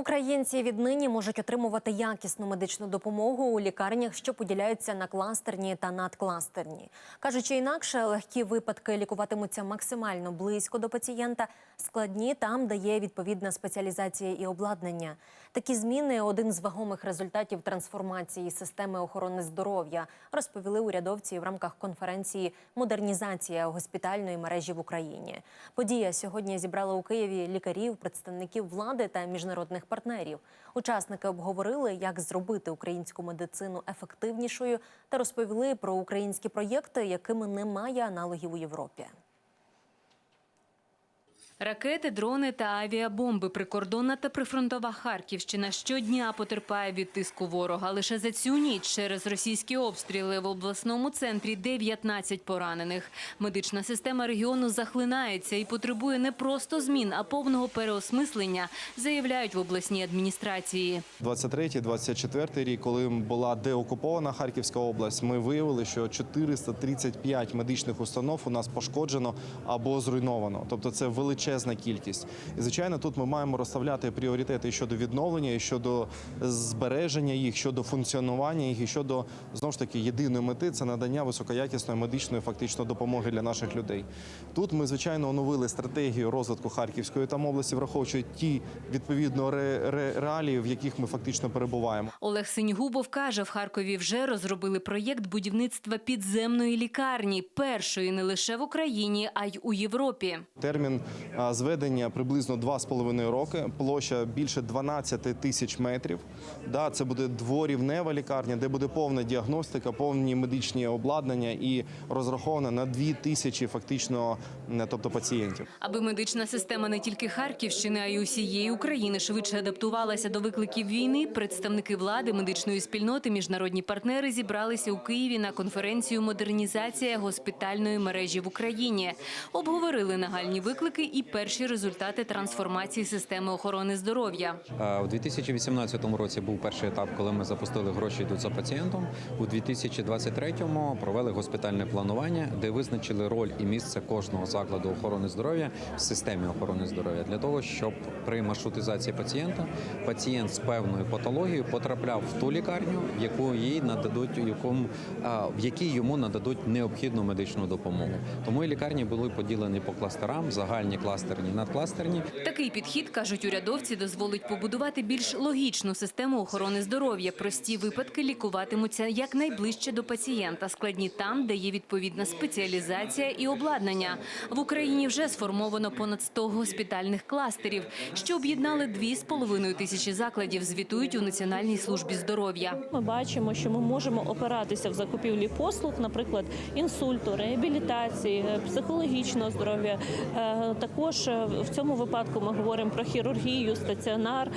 Українці віднині можуть отримувати якісну медичну допомогу у лікарнях, що поділяються на кластерні та надкластерні. Кажучи інакше, легкі випадки лікуватимуться максимально близько до пацієнта, складні там, де є відповідна спеціалізація і обладнання. Такі зміни один з вагомих результатів трансформації системи охорони здоров'я, розповіли урядовці в рамках конференції Модернізація госпітальної мережі в Україні. Подія сьогодні зібрала у Києві лікарів, представників влади та міжнародних партнерів. Учасники обговорили, як зробити українську медицину ефективнішою, та розповіли про українські проєкти, якими немає аналогів у Європі. Ракети, дрони та авіабомби. Прикордонна та прифронтова Харківщина щодня потерпає від тиску ворога. Лише за цю ніч через російські обстріли в обласному центрі 19 поранених. Медична система регіону захлинається і потребує не просто змін, а повного переосмислення, заявляють в обласній адміністрації. 23-24 рік, коли була деокупована Харківська область, ми виявили, що 435 медичних установ у нас пошкоджено або зруйновано. Тобто це величезна кількість. І звичайно, тут ми маємо розставляти пріоритети і щодо відновлення, і щодо збереження їх, щодо функціонування їх, і щодо знову ж таки єдиної мети це надання високоякісної медичної фактично допомоги для наших людей. Тут ми звичайно оновили стратегію розвитку Харківської там області, враховуючи ті відповідно ре- ре- реалії, в яких ми фактично перебуваємо. Олег Синьгубов каже, в Харкові вже розробили проєкт будівництва підземної лікарні, першої не лише в Україні, а й у Європі. Термін зведення приблизно 2,5 роки, площа більше 12 тисяч метрів. Да, це буде дворівнева лікарня, де буде повна діагностика, повні медичні обладнання і розрахована на 2 тисячі фактично, тобто пацієнтів. Аби медична система не тільки Харківщини, а й усієї України швидше адаптувалася до викликів війни, представники влади, медичної спільноти, міжнародні партнери зібралися у Києві на конференцію Модернізація госпітальної мережі в Україні. Обговорили нагальні виклики і перші результати трансформації системи охорони здоров'я. У 2018 році був перший етап, коли ми запустили гроші йдуть за пацієнтом. У 2023 провели госпітальне планування, де визначили роль і місце кожного закладу охорони здоров'я в системі охорони здоров'я для того, щоб при маршрутизації пацієнта пацієнт з певною патологією потрапляв в ту лікарню, в яку їй нададуть, якому в якій йому нададуть необхідну медичну допомогу. Тому і лікарні були поділені по кластерам: загальні кластерні, надкластерні. Такий підхід, кажуть урядовці, дозволить побудувати більш логічну систему охорони здоров'я. Прості випадки лікуватимуться якнайближче до пацієнта, складні там, де є відповідна спеціалізація і обладнання. В Україні вже сформовано понад 100 госпітальних кластерів, що об'єднали 2,5 тисячі закладів, звітують у Національній службі здоров'я. Ми бачимо, що ми можемо опиратися в закупівлі послуг, наприклад, інсульту, реабілітації, е, психологічного здоров'я. Також е, в цьому випадку ми говоримо про хірургію, стаціонар,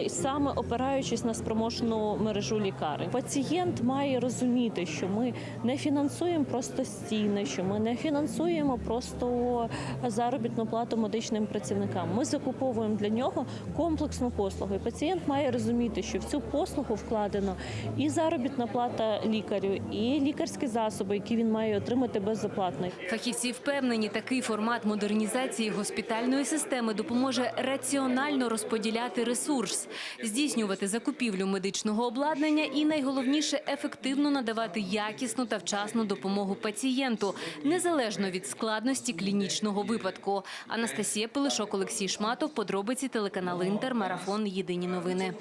е, саме опираючись на спроможну мережу лікарень. Пацієнт має розуміти, що ми не фінансуємо просто стіни, що ми не фінансуємо просто заробітну плату медичним працівникам. Ми закуповуємо для нього комплексну послугу. І пацієнт має розуміти, що в цю послугу вкладено і заробітна плата лікарю, і лікарські засоби, які він має отримати безоплатно. Фахівці впевнені, такий формат модернізації госпітальної системи допоможе раціонально розподіляти ресурс, здійснювати закупівлю медичного обладнання і найголовніше ефективно надавати якісну та вчасну допомогу пацієнту, незалежно від складності клінічного випадку. Анастасія Пилишок, Олексій Шматов, подробиці телеканал Інтер, марафон Єдині новини.